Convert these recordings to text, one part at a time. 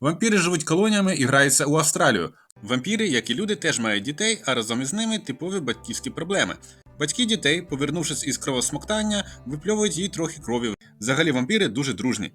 Вампіри живуть колоніями і граються у Австралію. Вампіри, як і люди, теж мають дітей, а разом із ними типові батьківські проблеми. Батьки дітей, повернувшись із кровосмоктання, випльовують їй трохи крові. Взагалі вампіри дуже дружні.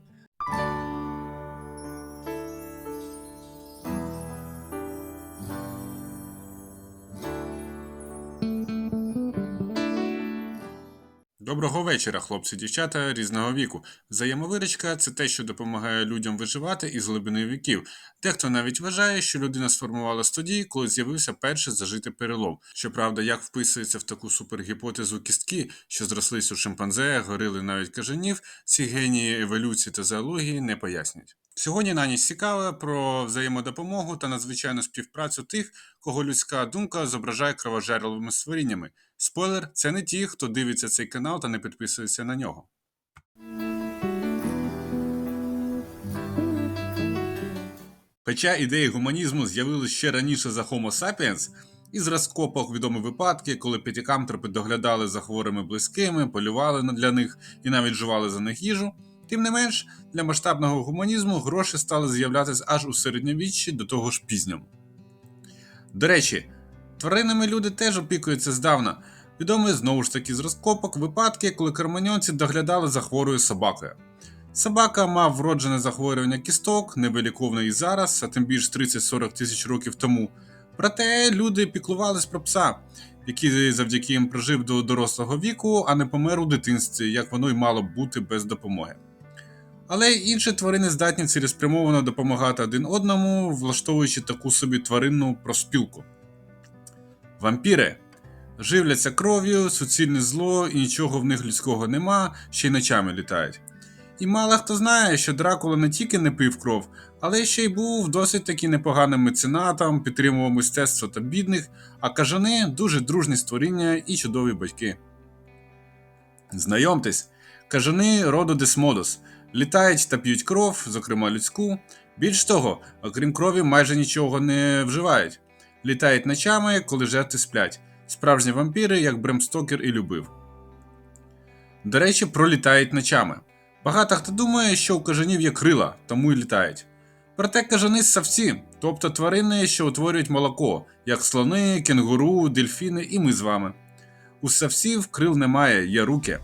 Доброго вечора, хлопці, дівчата різного віку. Взаємовиручка це те, що допомагає людям виживати із глибини віків. Дехто навіть вважає, що людина сформувалась тоді, коли з'явився перший зажитий перелом. Щоправда, як вписується в таку супергіпотезу кістки, що зрослись у шимпанзе, горили навіть кажанів, ці генії еволюції та зоології не пояснюють. Сьогодні на ніч цікаве про взаємодопомогу та надзвичайну співпрацю тих, кого людська думка зображає кровожерливими створіннями. Спойлер, це не ті, хто дивиться цей канал та не підписується на нього. Хоча ідеї гуманізму з'явилися ще раніше за Homo sapiens, із розкопок відомі випадки, коли п'ятикамтропи доглядали за хворими близькими, полювали для них і навіть жували за них їжу. Тим не менш, для масштабного гуманізму гроші стали з'являтися аж у середньовіччі до того ж пізньому. До речі, тваринами люди теж опікуються здавна. Відомі знову ж таки з розкопок випадки, коли карманьонці доглядали за хворою собакою. Собака мав вроджене захворювання кісток, невиліковне і зараз, а тим більш 30-40 тисяч років тому. Проте люди піклувались про пса, який завдяки їм прожив до дорослого віку, а не помер у дитинстві, як воно й мало б бути без допомоги. Але інші тварини здатні цілеспрямовано допомагати один одному, влаштовуючи таку собі тваринну проспілку. Вампіри живляться кров'ю, суцільне зло і нічого в них людського нема, ще й ночами літають. І мало хто знає, що Дракула не тільки не пив кров, але ще й був досить таки непоганим меценатом, підтримував мистецтво та бідних, а кажани дуже дружні створіння і чудові батьки. Знайомтесь, кажани роду Десмодос літають та п'ють кров, зокрема людську. Більш того, окрім крові, майже нічого не вживають. Літають ночами, коли жертви сплять. Справжні вампіри, як Брем Стокер і любив. До речі, пролітають ночами. Багато хто думає, що у кажанів є крила, тому й літають. Проте кажани ссавці, тобто тварини, що утворюють молоко, як слони, кенгуру, дельфіни і ми з вами. У савців крил немає, є руки.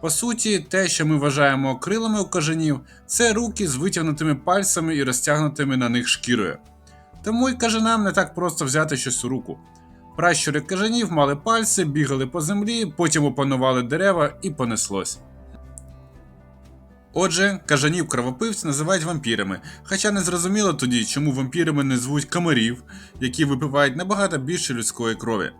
По суті, те, що ми вважаємо крилами у кажанів, це руки з витягнутими пальцями і розтягнутими на них шкірою. Тому й кажанам не так просто взяти щось у руку. Пращури кажанів мали пальці, бігали по землі, потім опанували дерева і понеслось. Отже, кажанів кровопивці називають вампірами, хоча не зрозуміло тоді, чому вампірами не звуть комарів, які випивають набагато більше людської крові.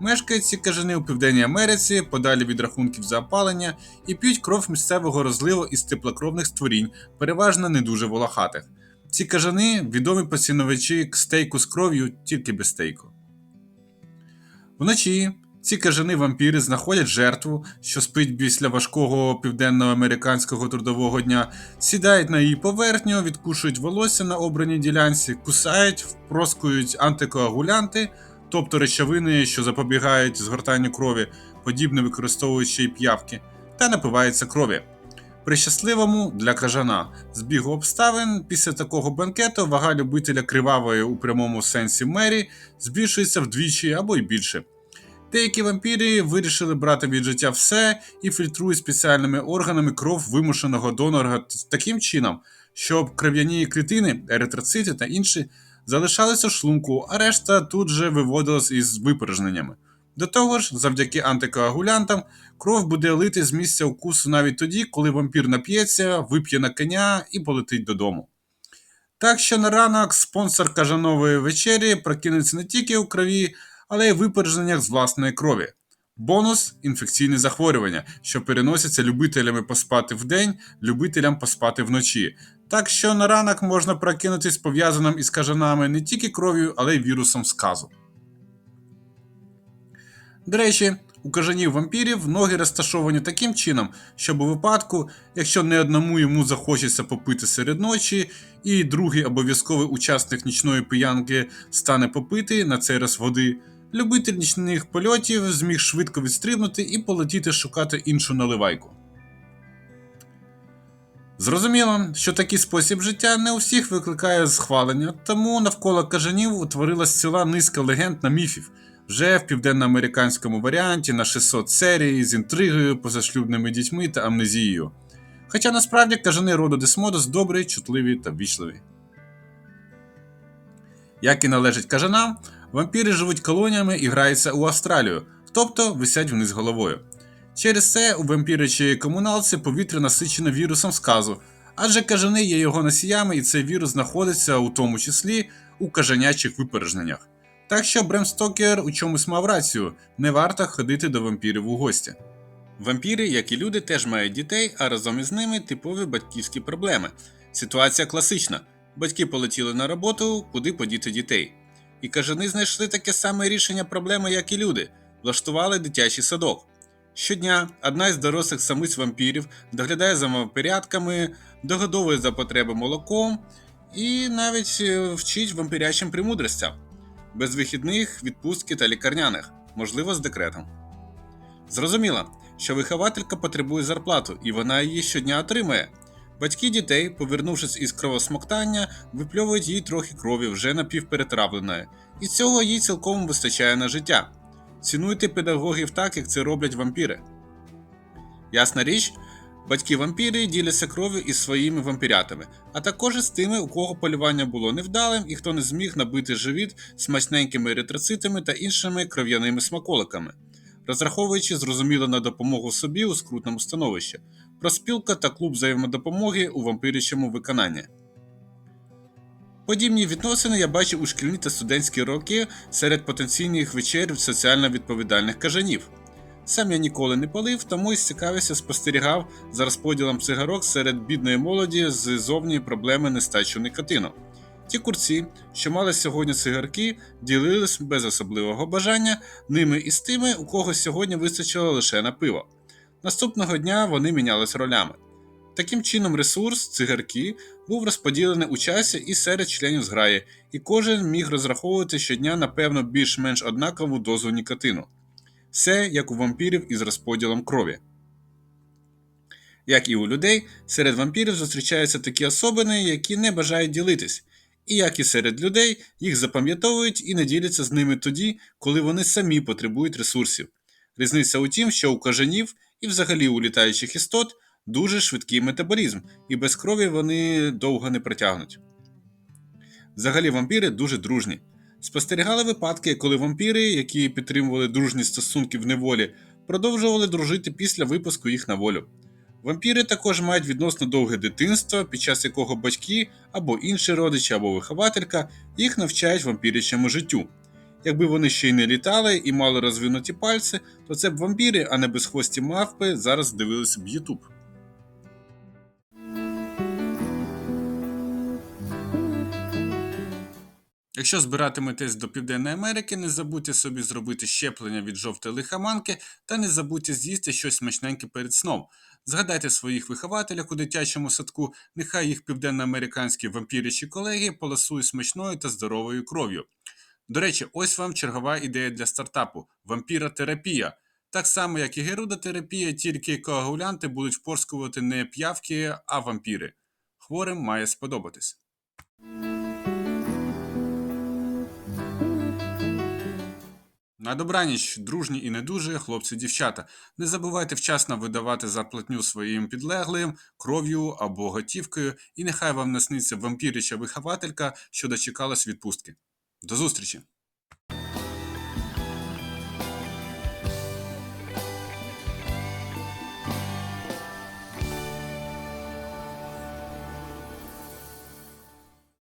Мешкають ці кажани у Південній Америці, подалі від рахунків за опалення, і п'ють кров місцевого розливу із теплокровних створінь, переважно не дуже волохатих. Ці кажани відомі поціновичі стейку з кров'ю тільки без стейку. Вночі ці кажани вампіри знаходять жертву, що спить після важкого південноамериканського трудового дня, сідають на її поверхню, відкушують волосся на обраній ділянці, кусають, впроскують антикоагулянти, тобто речовини, що запобігають згортанню крові, подібно використовуючи й п'явки, та напиваються крові. При щасливому для кажана збігу обставин після такого банкету вага любителя кривавої у прямому сенсі мері збільшується вдвічі або й більше. Деякі вампіри вирішили брати від життя все і фільтрують спеціальними органами кров вимушеного донора таким чином, щоб кров'яні клітини, еритроцити та інші залишалися в шлунку, а решта тут же виводилась із випорожненнями. До того ж, завдяки антикоагулянтам, кров буде лити з місця укусу навіть тоді, коли вампір нап'ється, вип'є на коня і полетить додому. Так що на ранок спонсор кажанової вечері прокинеться не тільки у крові, але й в випорожненнях з власної крові. Бонус інфекційне захворювання, що переносяться любителями поспати вдень, любителям поспати вночі. Так що на ранок можна прокинутись пов'язаним із кажанами не тільки кров'ю, але й вірусом сказу. До речі, у кажанів вампірів ноги розташовані таким чином, щоб у випадку, якщо не одному йому захочеться попити серед ночі, і другий обов'язковий учасник нічної пиянки стане попити на цей раз води, любитель нічних польотів зміг швидко відстрибнути і полетіти шукати іншу наливайку. Зрозуміло, що такий спосіб життя не у всіх викликає схвалення, тому навколо кажанів утворилась ціла низка легенд та міфів. Вже в південноамериканському варіанті на 600 серій з інтригою, позашлюбними дітьми та амнезією. Хоча насправді кажани роду Десмодос добрі, чутливі та ввічливі. Як і належить кажанам, вампіри живуть колоніями і граються у Австралію, тобто висять вниз головою. Через це у вампірячій комуналці повітря насичено вірусом сказу, адже кажани є його носіями, і цей вірус знаходиться у тому числі у кажанячих випережненнях. Так що Брем Стокер у чомусь мав рацію, не варто ходити до вампірів у гості. Вампіри, як і люди, теж мають дітей, а разом із ними типові батьківські проблеми. Ситуація класична. Батьки полетіли на роботу, куди подіти дітей. І кажани знайшли таке саме рішення проблеми, як і люди, влаштували дитячий садок. Щодня одна із дорослих самиць вампірів доглядає за вампірятками, догодовує за потреби молоком і навіть е, вчить вампірячим премудростям, без вихідних, відпустки та лікарняних, можливо, з декретом. Зрозуміло, що вихователька потребує зарплату, і вона її щодня отримує. Батьки дітей, повернувшись із кровосмоктання, випльовують їй трохи крові вже напівперетравленої, і цього їй цілком вистачає на життя. Цінуйте педагогів так, як це роблять вампіри. Ясна річ, батьки вампіри діляться кров'ю із своїми вампірятами, а також із тими, у кого полювання було невдалим і хто не зміг набити живіт смачненькими еритроцитами та іншими кров'яними смаколиками, розраховуючи зрозуміло на допомогу собі у скрутному становищі, проспілка та клуб взаємодопомоги у вампирячому виконанні. Подібні відносини я бачив у шкільні та студентські роки серед потенційних вечерів соціально відповідальних кажанів. Сам я ніколи не палив, тому із цікавістю спостерігав за розподілом цигарок серед бідної молоді з зовні проблеми нестачу никотину. Ті курці, що мали сьогодні цигарки, ділились без особливого бажання ними із тими, у кого сьогодні вистачило лише на пиво. Наступного дня вони мінялись ролями. Таким чином, ресурс, цигарки, був розподілений у часі і серед членів зграї, і кожен міг розраховувати щодня на певно більш-менш однакову дозу нікотину. Все як у вампірів із розподілом крові. Як і у людей, серед вампірів зустрічаються такі особини, які не бажають ділитись, і як і серед людей, їх запам'ятовують і не діляться з ними тоді, коли вони самі потребують ресурсів. Різниця у тім, що у кажанів і взагалі у літаючих істот дуже швидкий метаболізм, і без крові вони довго не протягнуть. Взагалі вампіри дуже дружні. Спостерігали випадки, коли вампіри, які підтримували дружні стосунки в неволі, продовжували дружити після випуску їх на волю. Вампіри також мають відносно довге дитинство, під час якого батьки або інші родичі, або вихователька їх навчають вампірячому життю. Якби вони ще й не літали і мали розвинуті пальці, то це б вампіри, а не безхвості мавпи, зараз дивилися б Ютуб. Якщо збиратиметесь до Південної Америки, не забудьте собі зробити щеплення від жовтої лихоманки та не забудьте з'їсти щось смачненьке перед сном. Згадайте своїх вихователів у дитячому садку, нехай їх південноамериканські вампірячі колеги полосують смачною та здоровою кров'ю. До речі, ось вам чергова ідея для стартапу вампіротерапія. Так само, як і герудотерапія, тільки коагулянти будуть впорскувати не п'явки, а вампіри. Хворим має сподобатись. На добраніч, дружні і не дуже, хлопці дівчата. Не забувайте вчасно видавати зарплатню своїм підлеглим, кров'ю або готівкою, і нехай вам насниться вампірича вихователька, що дочекалась відпустки. До зустрічі!